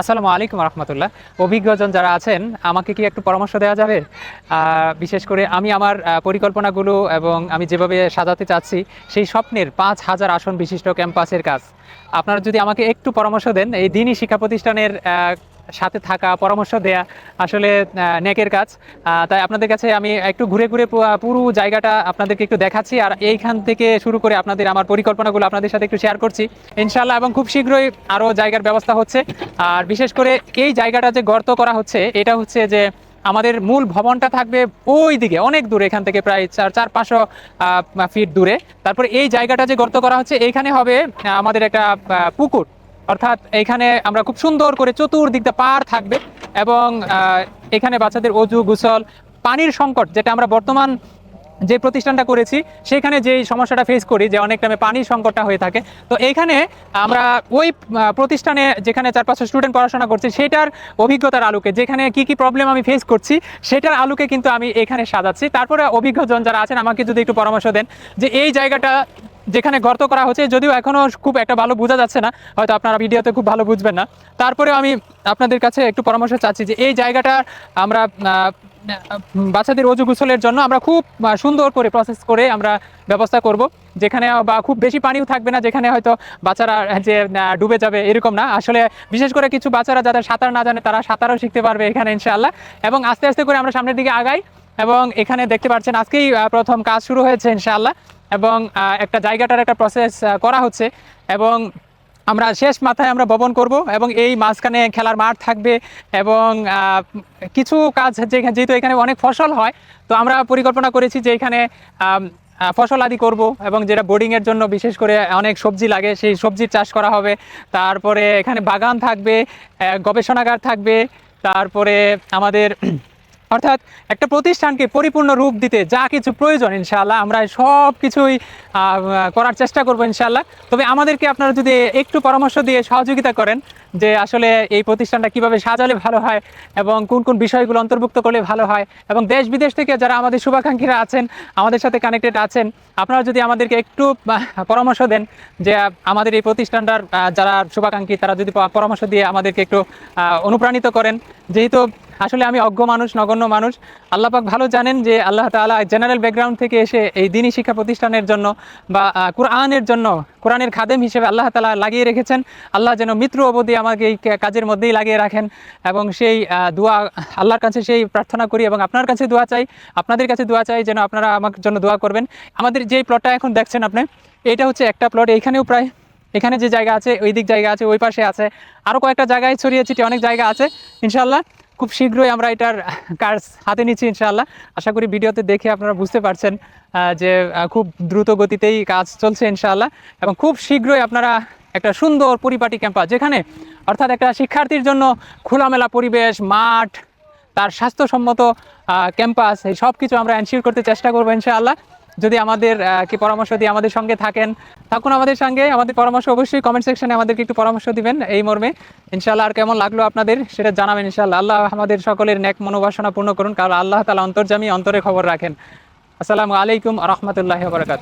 আসসালামু আলাইকুম রহমতুল্লাহ। অভিজ্ঞজন যারা আছেন, আমাকে কি একটু পরামর্শ দেওয়া যাবে? বিশেষ করে আমি আমার পরিকল্পনাগুলো এবং আমি যেভাবে সাজাতে চাচ্ছি, সেই স্বপ্নের পাঁচ হাজার আসন বিশিষ্ট ক্যাম্পাসের কাজ। আপনারা যদি আমাকে একটু পরামর্শ দেন, এই দিনই শিক্ষা প্রতিষ্ঠানের সাথে থাকা, পরামর্শ দেয়া আসলে নেকের কাজ। তাই আপনাদের কাছে আমি একটু ঘুরে ঘুরে পুরো জায়গাটা আপনাদেরকে একটু দেখাচ্ছি আর এইখান থেকে শুরু করে আপনাদের আমার পরিকল্পনাগুলো আপনাদের সাথে একটু শেয়ার করছি। ইনশাল্লাহ এবং খুব শীঘ্রই আরও জায়গার ব্যবস্থা হচ্ছে। আর বিশেষ করে এই জায়গাটা যে গর্ত করা হচ্ছে, এটা হচ্ছে যে আমাদের মূল ভবনটা থাকবে ওই দিকে অনেক দূরে, এখান থেকে প্রায় চার চার পাঁচশো ফিট দূরে। তারপরে এই জায়গাটা যে গর্ত করা হচ্ছে, এইখানে হবে আমাদের একটা পুকুর। অর্থাৎ এইখানে আমরা খুব সুন্দর করে চতুর্দিকটা পার থাকবে এবং এখানে বাচ্চাদের অজু, গুসল, পানির সংকট, যেটা আমরা বর্তমান যে প্রতিষ্ঠানটা করেছি, সেখানে যেই সমস্যাটা ফেস করি, যে অনেক টাইমে পানির সংকটটা হয়ে থাকে। তো এইখানে আমরা ওই প্রতিষ্ঠানে যেখানে চার পাঁচশো স্টুডেন্ট পড়াশোনা করছে, সেটার অভিজ্ঞতার আলোকে, যেখানে কি কি প্রবলেম আমি ফেস করছি, সেটার আলোকে কিন্তু আমি এখানে সাজাচ্ছি। তারপরে অভিজ্ঞজন যারা আছেন, আমাকে যদি একটু পরামর্শ দেন, যে এই জায়গাটা যেখানে গর্ত করা হচ্ছে, যদিও এখনও খুব একটা ভালো বোঝা যাচ্ছে না, হয়তো আপনারা ভিডিওতে খুব ভালো বুঝবেন না। তারপরে আমি আপনাদের কাছে একটু পরামর্শ চাচ্ছি যে এই জায়গাটা আমরা বাচ্চাদের অজু গোসলের জন্য আমরা খুব সুন্দর করে প্রসেস করে আমরা ব্যবস্থা করব, যেখানে বা খুব বেশি পানিও থাকবে না, যেখানে হয়তো বাচ্চারা যে ডুবে যাবে এরকম না। আসলে বিশেষ করে কিছু বাচ্চারা যাদের সাঁতার না জানে, তারা সাঁতারও শিখতে পারবে এখানে, ইনশাআল্লাহ। এবং আস্তে আস্তে করে আমরা সামনের দিকে আগাই। এবং এখানে দেখতে পাচ্ছেন আজকেই প্রথম কাজ শুরু হয়েছে ইনশাআল্লাহ। এবং একটা জায়গাটার একটা প্রসেস করা হচ্ছে। এবং আমরা শেষ মাথায় আমরা ভবন করব এবং এই মাঝখানে খেলার মাঠ থাকবে এবং কিছু কাজ যেহেতু এখানে অনেক ফসল হয়, তো আমরা পরিকল্পনা করেছি যে এখানে ফসল আদি করব এবং যেটা বোর্ডিংয়ের জন্য বিশেষ করে অনেক সবজি লাগে, সেই সবজির চাষ করা হবে। তারপরে এখানে বাগান থাকবে গবেষণাগার থাকবে। তারপরে আমাদের অর্থাৎ একটা প্রতিষ্ঠানকে পরিপূর্ণ রূপ দিতে যা কিছু প্রয়োজন, ইনশাআল্লাহ আমরা সব কিছুই করার চেষ্টা করব, ইনশাআল্লাহ। তবে আমাদেরকে আপনারা যদি একটু পরামর্শ দিয়ে সহযোগিতা করেন যে আসলে এই প্রতিষ্ঠানটা কীভাবে সাজালে ভালো হয় এবং কোন কোন বিষয়গুলো অন্তর্ভুক্ত করলে ভালো হয় এবং দেশ বিদেশ থেকে যারা আমাদের শুভাকাঙ্ক্ষীরা আছেন, আমাদের সাথে কানেক্টেড আছেন, আপনারা যদি আমাদেরকে একটু পরামর্শ দেন যে আমাদের এই প্রতিষ্ঠানটার যারা শুভাকাঙ্ক্ষী তারা যদি পরামর্শ দিয়ে আমাদেরকে একটু অনুপ্রাণিত করেন। যেহেতু আসলে আমি অজ্ঞ মানুষ, নগণ্য মানুষ। আল্লাহ পাক ভালো জানেন যে আল্লাহ তাআলা জেনারেল ব্যাকগ্রাউন্ড থেকে এসে এই দিনী শিক্ষা প্রতিষ্ঠানের জন্য বা কোরআনের জন্য, কোরআনের খাদেম হিসেবে আল্লাহ তালা লাগিয়ে রেখেছেন। আল্লাহ যেন মিত্র অবধি আমাকে এই কাজের মধ্যেই লাগিয়ে রাখেন এবং সেই দোয়া আল্লাহর কাছে সেই প্রার্থনা করি এবং আপনার কাছে দোয়া চাই, আপনাদের কাছে দোয়া চাই যেন আপনারা আমার জন্য দোয়া করবেন। আমাদের যেই প্লটটা এখন দেখছেন আপনি, এটা হচ্ছে একটা প্লট এইখানেও প্রায়, এখানে যে জায়গা আছে, ওই দিক জায়গা আছে, ওই পাশে আছে। আরও কয়েকটা জায়গায় ছড়িয়ে ছিটিয়ে অনেক জায়গা আছে ইনশাল্লাহ খুব শীঘ্রই আমরা এটার কাজ হাতে নিচ্ছি ইনশাআল্লাহ। আশা করি ভিডিওতে দেখে আপনারা বুঝতে পারছেন যে খুব দ্রুত গতিতেই কাজ চলছে ইনশাআল্লাহ। এবং খুব শীঘ্রই আপনারা একটা সুন্দর পরিপাটি ক্যাম্পাস, যেখানে অর্থাৎ একটা শিক্ষার্থীর জন্য খোলামেলা পরিবেশ, মাঠ, তার স্বাস্থ্যসম্মত ক্যাম্পাস, এই সব কিছু আমরা এনশিওর করতে চেষ্টা করব ইনশাআল্লাহ। যদি আমাদের কি পরামর্শ দিয়ে আমাদের সঙ্গে থাকেন, থাকুন আমাদের সঙ্গে। আমাদের পরামর্শ অবশ্যই কমেন্ট সেকশনে আমাদেরকে একটু পরামর্শ দিবেন এই মর্মে। ইনশাল্লাহ আর কেমন লাগল আপনাদের সেটা জানাবেন ইনশাল্লাহ আল্লাহ আমাদের সকলের ন্যাক মনোবাসনা পূর্ণ করুন, কারণ আল্লাহ তালা অন্তর্জামী অন্তরে খবর রাখেন। আসসালামু আলাইকুম রহমতুল্লাহ বরকাত